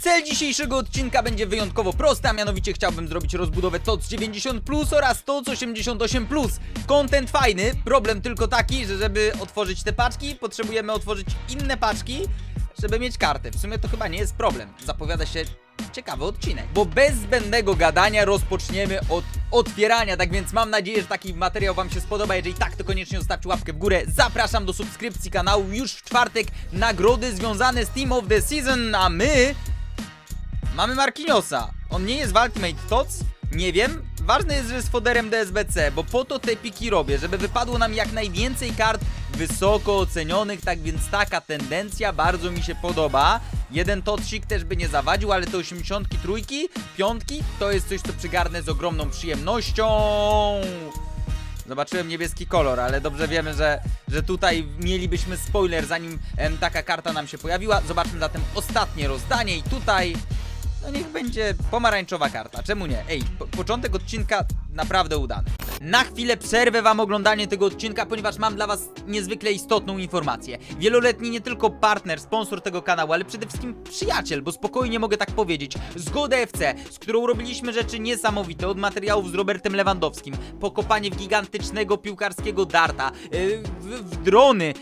Cel dzisiejszego odcinka będzie wyjątkowo prosty, a mianowicie chciałbym zrobić rozbudowę TOC 90 plus oraz TOC 88 plus. Content fajny, problem tylko taki, że żeby otworzyć te paczki, potrzebujemy otworzyć inne paczki, żeby mieć kartę. W sumie to chyba nie jest problem. Zapowiada się ciekawy odcinek. Bo bez zbędnego gadania rozpoczniemy od otwierania, tak więc mam nadzieję, że taki materiał Wam się spodoba. Jeżeli tak, to koniecznie zostawcie łapkę w górę. Zapraszam do subskrypcji kanału. Już w czwartek nagrody związane z Team of the Season, a my mamy Marquinhosa. On nie jest w Ultimate TOC? Nie wiem. Ważne jest, że jest foderem DSBC, bo po to te piki robię, żeby wypadło nam jak najwięcej kart wysoko ocenionych, tak więc taka tendencja bardzo mi się podoba. Jeden tocik też by nie zawadził, ale te 83, piątki to jest coś, co przygarnę z ogromną przyjemnością. Zobaczyłem niebieski kolor, ale dobrze wiemy, że, że tutaj mielibyśmy spoiler zanim em, taka karta nam się pojawiła. Zobaczmy zatem ostatnie rozdanie i tutaj no niech będzie pomarańczowa karta, czemu nie? Ej, po początek odcinka naprawdę udany. Na chwilę przerwę wam oglądanie tego odcinka, ponieważ mam dla was niezwykle istotną informację. Wieloletni nie tylko partner, sponsor tego kanału, ale przede wszystkim przyjaciel, bo spokojnie mogę tak powiedzieć. Zgoda FC, z którą robiliśmy rzeczy niesamowite, od materiałów z Robertem Lewandowskim, pokopanie w gigantycznego piłkarskiego darta, yy, w, drony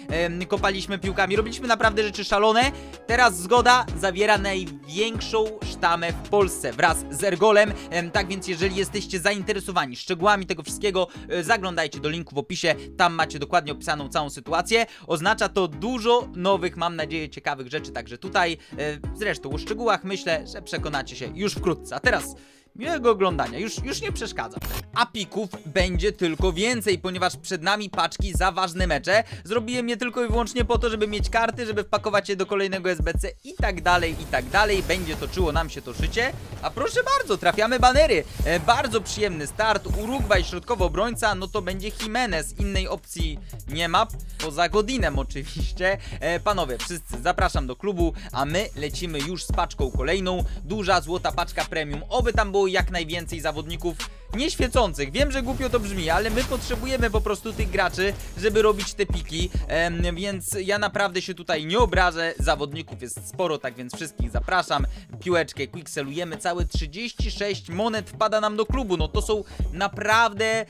kopaliśmy piłkami, robiliśmy naprawdę rzeczy szalone. Teraz Zgoda zawiera największą sztamę w Polsce wraz z Ergolem, Em, tak więc jeżeli jesteście zainteresowani szczegółami tego wszystkiego, e, zaglądajcie do linku w opisie, tam macie dokładnie opisaną całą sytuację. Oznacza to dużo nowych, mam nadzieję, ciekawych rzeczy, także tutaj e, zresztą o szczegółach myślę, że przekonacie się już wkrótce. A teraz miłego oglądania, już, już nie przeszkadzam. A pików będzie tylko więcej, ponieważ przed nami paczki za ważne mecze. Zrobiłem je tylko i wyłącznie po to, żeby mieć karty, żeby wpakować je do kolejnego SBC i tak dalej, i tak dalej. Będzie toczyło nam się to życie. A proszę bardzo, trafiamy banery. E, bardzo przyjemny start. Urugwaj, środkowy obrońca, no to będzie Jimenez. Innej opcji nie ma, poza Godinem oczywiście. E, panowie, wszyscy zapraszam do klubu, a my lecimy już z paczką kolejną. Duża złota paczka premium. Oby tam było jak najwięcej zawodników nieświecących. Wiem, że głupio to brzmi, ale my potrzebujemy po prostu tych graczy, żeby robić te piki, em, więc ja naprawdę się tutaj nie obrażę. Zawodników jest sporo, tak więc wszystkich zapraszam. Piłeczkę, quickselujemy, całe 36 monet wpada nam do klubu. No to są naprawdę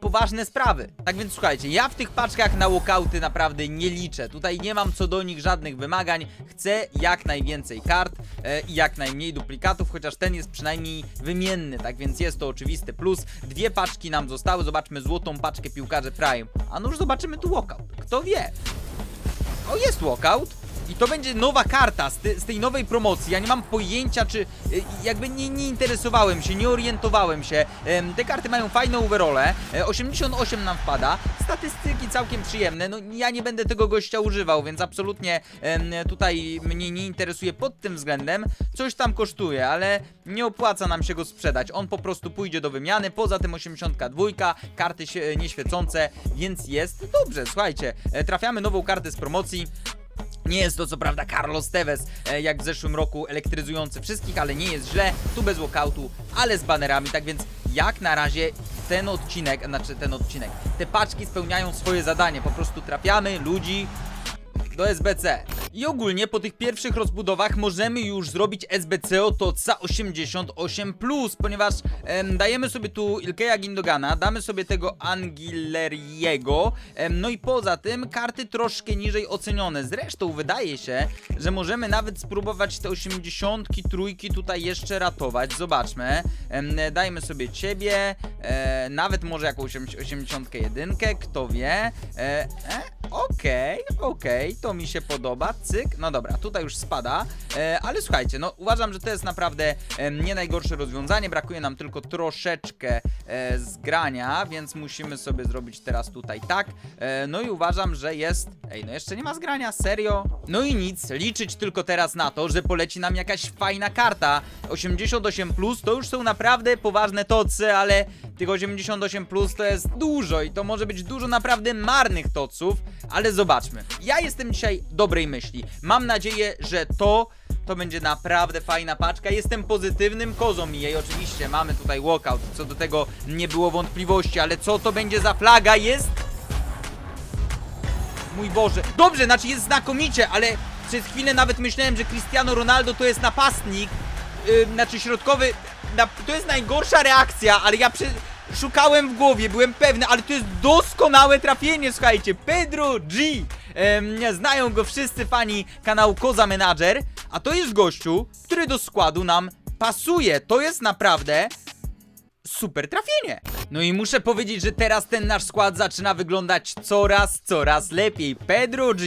poważne sprawy. Tak więc słuchajcie, ja w tych paczkach na walkouty naprawdę nie liczę. Tutaj nie mam co do nich żadnych wymagań. Chcę jak najwięcej kart e, i jak najmniej duplikatów, chociaż ten jest przynajmniej wymienny, tak więc jest to oczywisty plus. Dwie paczki nam zostały, zobaczmy złotą paczkę piłkarzy Prime. A nuż zobaczymy tu walkout. Kto wie? O, jest walkout. I to będzie nowa karta z, te, z tej nowej promocji. Ja nie mam pojęcia, czy y, jakby nie, nie interesowałem się, nie orientowałem się. Te karty mają fajne overole. E, 88 nam wpada. Statystyki całkiem przyjemne. No ja nie będę tego gościa używał, więc absolutnie tutaj mnie nie interesuje pod tym względem. Coś tam kosztuje, ale nie opłaca nam się go sprzedać. On po prostu pójdzie do wymiany. Poza tym 82, karty e, nieświecące, więc jest dobrze. Słuchajcie, e, trafiamy nową kartę z promocji. Nie jest to co prawda Carlos Tevez, e, jak w zeszłym roku elektryzujący wszystkich, ale nie jest źle, tu bez walkoutu, ale z banerami, tak więc jak na razie ten odcinek, znaczy ten odcinek, te paczki spełniają swoje zadanie, po prostu trafiamy ludzi do SBC. I ogólnie po tych pierwszych rozbudowach możemy już zrobić SBC o TOCA 88+, ponieważ em, dajemy sobie tu Ilkeja Gindogana, damy sobie tego Angileriego, em, no i poza tym karty troszkę niżej ocenione. Zresztą wydaje się, że możemy nawet spróbować te 83 tutaj jeszcze ratować. Zobaczmy. Em, dajmy sobie ciebie, e, nawet może jakąś 81, kto wie. E, e, Okej, okej, to mi się podoba. Cyk, no dobra, tutaj już spada. E, ale słuchajcie, no uważam, że to jest naprawdę e, nie najgorsze rozwiązanie. Brakuje nam tylko troszeczkę e, zgrania, więc musimy sobie zrobić teraz tutaj tak. E, no i uważam, że jest. Ej, no jeszcze nie ma zgrania, serio? No i nic, liczyć tylko teraz na to, że poleci nam jakaś fajna karta. 88 plus to już są naprawdę poważne tocy, ale tych 88 plus to jest dużo i to może być dużo naprawdę marnych toców, ale zobaczmy. Ja jestem dzisiaj dobrej myśli. Mam nadzieję, że to to będzie naprawdę fajna paczka. Jestem pozytywnym kozą jej oczywiście mamy tutaj walkout. Co do tego nie było wątpliwości, ale co to będzie za flaga jest? Mój Boże. Dobrze, znaczy jest znakomicie, ale Przez chwilę nawet myślałem, że Cristiano Ronaldo to jest napastnik, yy, znaczy środkowy, na, to jest najgorsza reakcja, ale ja przy, szukałem w głowie, byłem pewny, ale to jest doskonałe trafienie, słuchajcie, Pedro G. Em, znają go wszyscy fani kanału Koza Manager, a to jest gościu, który do składu nam pasuje. To jest naprawdę super trafienie. No i muszę powiedzieć, że teraz ten nasz skład zaczyna wyglądać coraz, coraz lepiej. Pedro G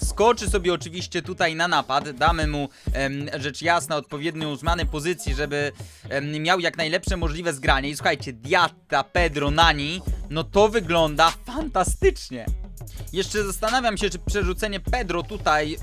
wskoczy sobie oczywiście tutaj na napad, damy mu em, rzecz jasna odpowiednią zmianę pozycji, żeby em, miał jak najlepsze możliwe zgranie. I słuchajcie, Diatta, Pedro, Nani, no to wygląda fantastycznie. Jeszcze zastanawiam się, czy przerzucenie Pedro tutaj yy,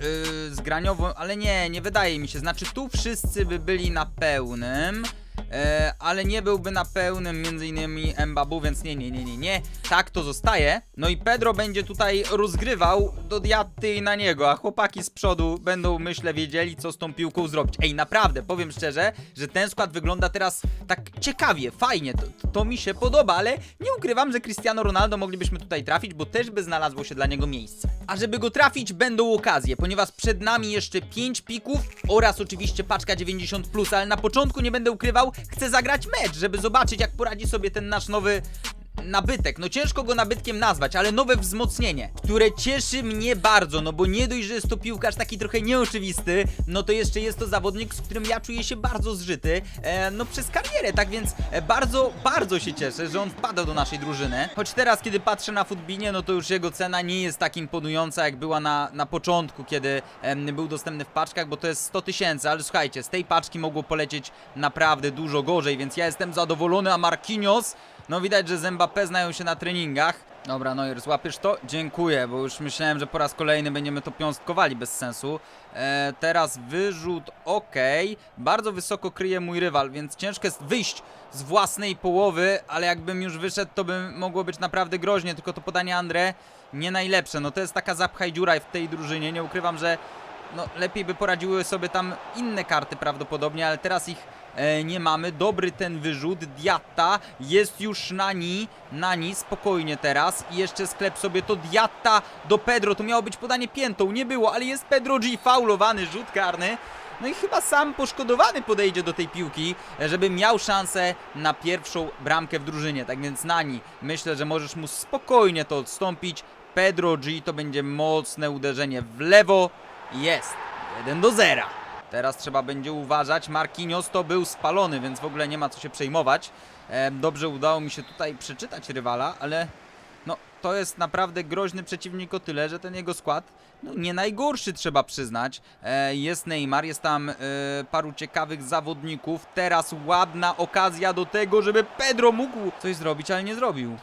zgraniowo, ale nie, nie wydaje mi się. Znaczy tu wszyscy by byli na pełnym. E, ale nie byłby na pełnym między innymi Mbabu, więc nie, nie, nie, nie, nie. Tak to zostaje. No i Pedro będzie tutaj rozgrywał do Diatty i na niego, a chłopaki z przodu będą, myślę, wiedzieli, co z tą piłką zrobić. Ej, naprawdę, powiem szczerze, że ten skład wygląda teraz tak ciekawie, fajnie, to, to mi się podoba, ale nie ukrywam, że Cristiano Ronaldo moglibyśmy tutaj trafić, bo też by znalazło się dla niego miejsce. A żeby go trafić, będą okazje, ponieważ przed nami jeszcze 5 pików oraz oczywiście paczka 90, ale na początku nie będę ukrywał, chcę zagrać mecz, żeby zobaczyć, jak poradzi sobie ten nasz nowy nabytek. No ciężko go nabytkiem nazwać, ale nowe wzmocnienie, które cieszy mnie bardzo, no bo nie dość, że jest to piłkarz taki trochę nieoczywisty, no to jeszcze jest to zawodnik, z którym ja czuję się bardzo zżyty, e, no przez karierę, tak więc e, bardzo, bardzo się cieszę, że on wpada do naszej drużyny. Choć teraz, kiedy patrzę na Futbinie, no to już jego cena nie jest tak imponująca, jak była na, na początku, kiedy em, był dostępny w paczkach, bo to jest 100 tysięcy, ale słuchajcie, z tej paczki mogło polecieć naprawdę dużo gorzej, więc ja jestem zadowolony, a Marquinhos no widać, że z Mbappé znają się na treningach. Dobra, Neuer, złapiesz to? Dziękuję, bo już myślałem, że po raz kolejny będziemy to piąstkowali bez sensu. E, teraz wyrzut, ok. Bardzo wysoko kryje mój rywal, więc ciężko jest wyjść z własnej połowy, ale jakbym już wyszedł, to by mogło być naprawdę groźnie, tylko to podanie Andre nie najlepsze. No to jest taka zapchaj dziura w tej drużynie, nie ukrywam, że no, lepiej by poradziły sobie tam inne karty prawdopodobnie, ale teraz ich nie mamy. Dobry ten wyrzut, Diatta, jest już Nani, Nani, spokojnie teraz i jeszcze sklep sobie to Diatta do Pedro, to miało być podanie piętą, nie było, ale jest Pedro G, faulowany, rzut karny. No i chyba sam poszkodowany podejdzie do tej piłki, e, żeby miał szansę na pierwszą bramkę w drużynie. Tak więc Nani, myślę, że możesz mu spokojnie to odstąpić. Pedro G to będzie mocne uderzenie w lewo. Jest. 1 do 0. Teraz trzeba będzie uważać. Marquinhos to był spalony, więc w ogóle nie ma co się przejmować. E, dobrze udało mi się tutaj przeczytać rywala, ale no to jest naprawdę groźny przeciwnik o tyle, że ten jego skład no, nie najgorszy trzeba przyznać. E, jest Neymar, jest tam e, paru ciekawych zawodników. Teraz ładna okazja do tego, żeby Pedro mógł coś zrobić, ale nie zrobił.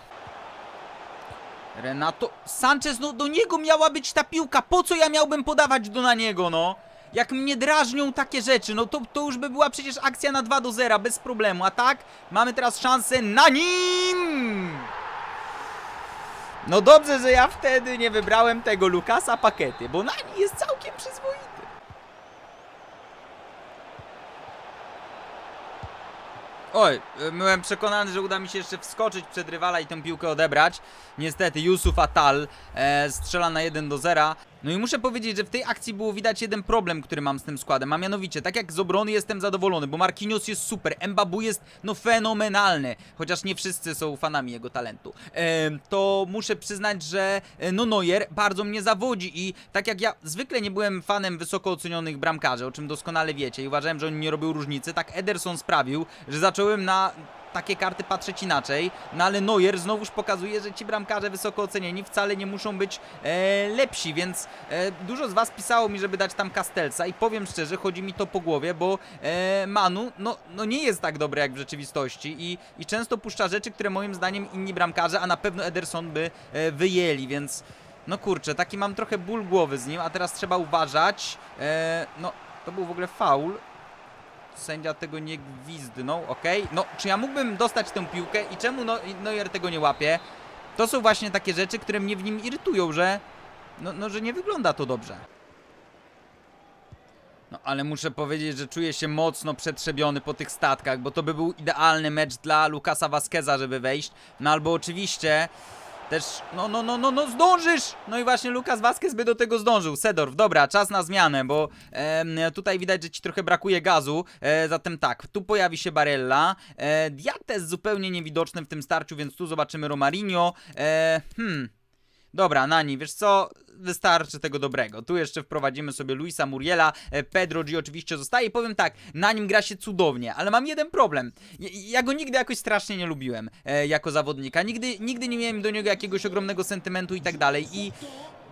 Renato Sanchez, no do niego miała być ta piłka. Po co ja miałbym podawać do na niego, no? Jak mnie drażnią takie rzeczy, no to, to już by była przecież akcja na 2 do 0 bez problemu. A tak, mamy teraz szansę na nim! No dobrze, że ja wtedy nie wybrałem tego Lukasa Pakety, bo na nim jest całkiem przyzwoity. Oj, byłem przekonany, że uda mi się jeszcze wskoczyć przed rywala i tę piłkę odebrać. Niestety Yusuf Atal e, strzela na 1 do 0. No i muszę powiedzieć, że w tej akcji było widać jeden problem, który mam z tym składem, a mianowicie, tak jak z obrony jestem zadowolony, bo Marquinhos jest super, Mbabu jest no fenomenalny, chociaż nie wszyscy są fanami jego talentu. To muszę przyznać, że e, no Neuer bardzo mnie zawodzi i tak jak ja zwykle nie byłem fanem wysoko ocenionych bramkarzy, o czym doskonale wiecie i uważałem, że oni nie robią różnicy, tak Ederson sprawił, że zacząłem na takie karty patrzeć inaczej, no ale Neuer znowuż pokazuje, że ci bramkarze wysoko ocenieni wcale nie muszą być e, lepsi, więc e, dużo z was pisało mi, żeby dać tam Castelsa i powiem szczerze, chodzi mi to po głowie, bo e, Manu, no, no nie jest tak dobry jak w rzeczywistości i, i często puszcza rzeczy, które moim zdaniem inni bramkarze, a na pewno Ederson by e, wyjęli, więc no kurczę, taki mam trochę ból głowy z nim, a teraz trzeba uważać, e, no to był w ogóle faul, Sędzia tego nie gwizdnął, ok? No, czy ja mógłbym dostać tę piłkę i czemu no, Neuer tego nie łapie? To są właśnie takie rzeczy, które mnie w nim irytują, że no, no, że nie wygląda to dobrze. No, ale muszę powiedzieć, że czuję się mocno przetrzebiony po tych statkach, bo to by był idealny mecz dla Lukasa Vasqueza, żeby wejść. No albo oczywiście Też, no, no, no, no, no, zdążysz! No i właśnie Lukas Vasquez by do tego zdążył. Sedorf, dobra, czas na zmianę, bo em, tutaj widać, że ci trochę brakuje gazu. E, zatem tak, tu pojawi się Barella. E, Diates zupełnie niewidoczny w tym starciu, więc tu zobaczymy Romarinho. E, hmm. Dobra, Nani, wiesz co? Wystarczy tego dobrego. Tu jeszcze wprowadzimy sobie Luisa Muriela, e, Pedro G oczywiście zostaje i powiem tak, na nim gra się cudownie, ale mam jeden problem. Ja, ja go nigdy jakoś strasznie nie lubiłem e, jako zawodnika. Nigdy, nigdy nie miałem do niego jakiegoś ogromnego sentymentu i tak dalej i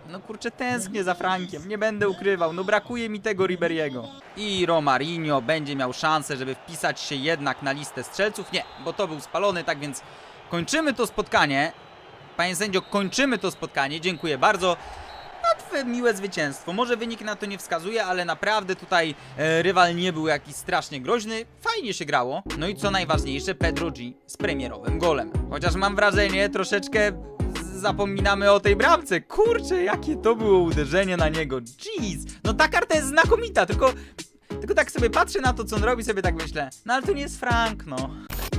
no kurczę, tęsknię za Frankiem, nie będę ukrywał, no brakuje mi tego Riberiego. I Romarinho będzie miał szansę, żeby wpisać się jednak na listę strzelców. Nie, bo to był spalony, tak więc kończymy to spotkanie. Panie sędzio, kończymy to spotkanie. Dziękuję bardzo. Łatwe, miłe zwycięstwo. Może wynik na to nie wskazuje, ale naprawdę tutaj e, rywal nie był jakiś strasznie groźny. Fajnie się grało. No i co najważniejsze, Pedro G z premierowym golem. Chociaż mam wrażenie, troszeczkę zapominamy o tej bramce. Kurczę, jakie to było uderzenie na niego. Jeez. No ta karta jest znakomita, tylko... Tylko tak sobie patrzę na to, co on robi, sobie tak myślę. No ale to nie jest Frank, no.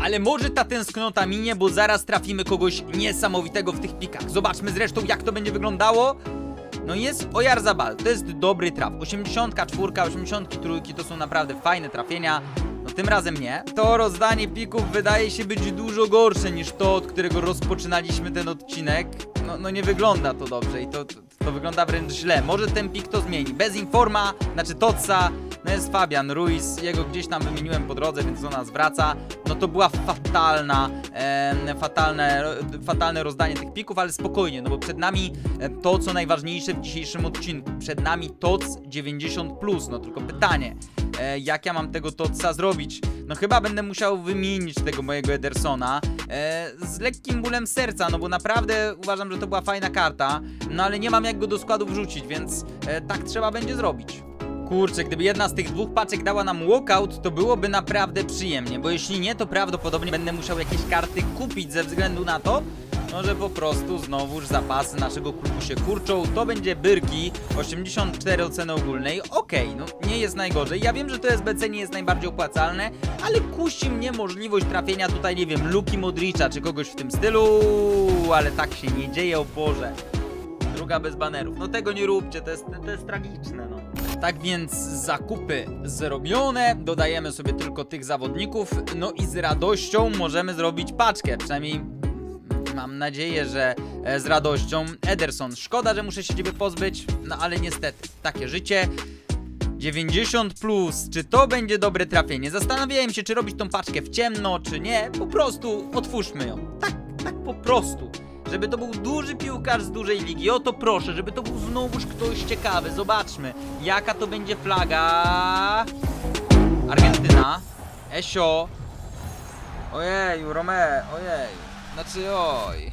Ale może ta tęsknota minie, bo zaraz trafimy kogoś niesamowitego w tych pikach. Zobaczmy zresztą, jak to będzie wyglądało. No jest Oyarzabal, to jest dobry traf. 84, 83 to są naprawdę fajne trafienia. No tym razem nie. To rozdanie pików wydaje się być dużo gorsze niż to, od którego rozpoczynaliśmy ten odcinek. No, no nie wygląda to dobrze i to, to, to wygląda wręcz źle. Może ten pik to zmieni. Bez informa, znaczy Totsa, no jest Fabian Ruiz, jego gdzieś tam wymieniłem po drodze, więc do nas wraca. No to była fatalna, em, fatalne, fatalne rozdanie tych pików, ale spokojnie, no bo przed nami e, to, co najważniejsze w dzisiejszym odcinku. Przed nami TOC 90+, no tylko pytanie, e, jak ja mam tego TOCa zrobić? No chyba będę musiał wymienić tego mojego Edersona e, z lekkim bólem serca, no bo naprawdę uważam, że to była fajna karta, no ale nie mam jak go do składu wrzucić, więc e, tak trzeba będzie zrobić. Kurczę, gdyby jedna z tych dwóch paczek dała nam walkout, to byłoby naprawdę przyjemnie, bo jeśli nie, to prawdopodobnie będę musiał jakieś karty kupić ze względu na to, no, że po prostu znowuż zapasy naszego klubu się kurczą. To będzie Byrki, 84 oceny ogólnej. Okej, no nie jest najgorzej. Ja wiem, że to SBC nie jest najbardziej opłacalne, ale kusi mnie możliwość trafienia tutaj, nie wiem, Luki Modricza czy kogoś w tym stylu, ale tak się nie dzieje, o Boże. Druga bez banerów. No tego nie róbcie, to jest, to jest tragiczne, no. Tak więc zakupy zrobione, dodajemy sobie tylko tych zawodników, no i z radością możemy zrobić paczkę, przynajmniej mam nadzieję, że e, z radością. Ederson, szkoda, że muszę się ciebie pozbyć, no ale niestety, takie życie. 90 plus, czy to będzie dobre trafienie? Zastanawiałem się, czy robić tą paczkę w ciemno, czy nie. Po prostu otwórzmy ją. Tak, tak po prostu. Żeby to był duży piłkarz z dużej ligi. O to proszę, żeby to był znowuż ktoś ciekawy. Zobaczmy, jaka to będzie flaga. Argentyna. Esio. Ojeju, Rome, ojej. Znaczy, oj.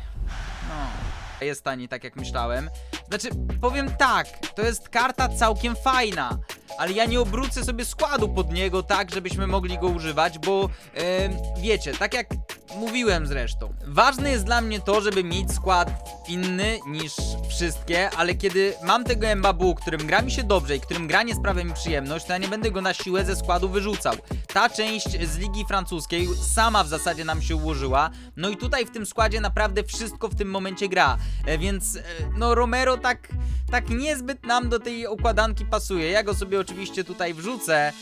No. Jest tani, tak jak myślałem. Znaczy, powiem tak, to jest karta całkiem fajna, ale ja nie obrócę sobie składu pod niego tak, żebyśmy mogli go używać, bo em, wiecie, tak jak mówiłem zresztą, ważne jest dla mnie to, żeby mieć skład inny niż wszystkie, ale kiedy mam tego Mbabu, którym gra mi się dobrze i którym gra nie sprawia mi przyjemność, to ja nie będę go na siłę ze składu wyrzucał. Ta część z Ligi Francuskiej sama w zasadzie nam się ułożyła, no i tutaj w tym składzie naprawdę wszystko w tym momencie gra, e, więc e, no Romero tak, tak niezbyt nam do tej układanki pasuje. Ja go sobie oczywiście tutaj wrzucę,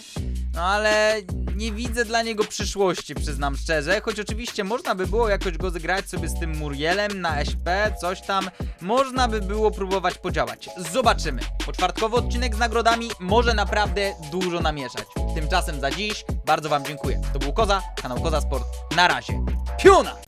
no ale nie widzę dla niego przyszłości, przyznam szczerze. Choć oczywiście można by było jakoś go zgrać sobie z tym Murielem na SP, coś tam. Można by było próbować podziałać. Zobaczymy. Poczwartkowy odcinek z nagrodami może naprawdę dużo namieszać. Tymczasem za dziś bardzo Wam dziękuję. To był Koza, kanał Koza Sport. Na razie. Piona!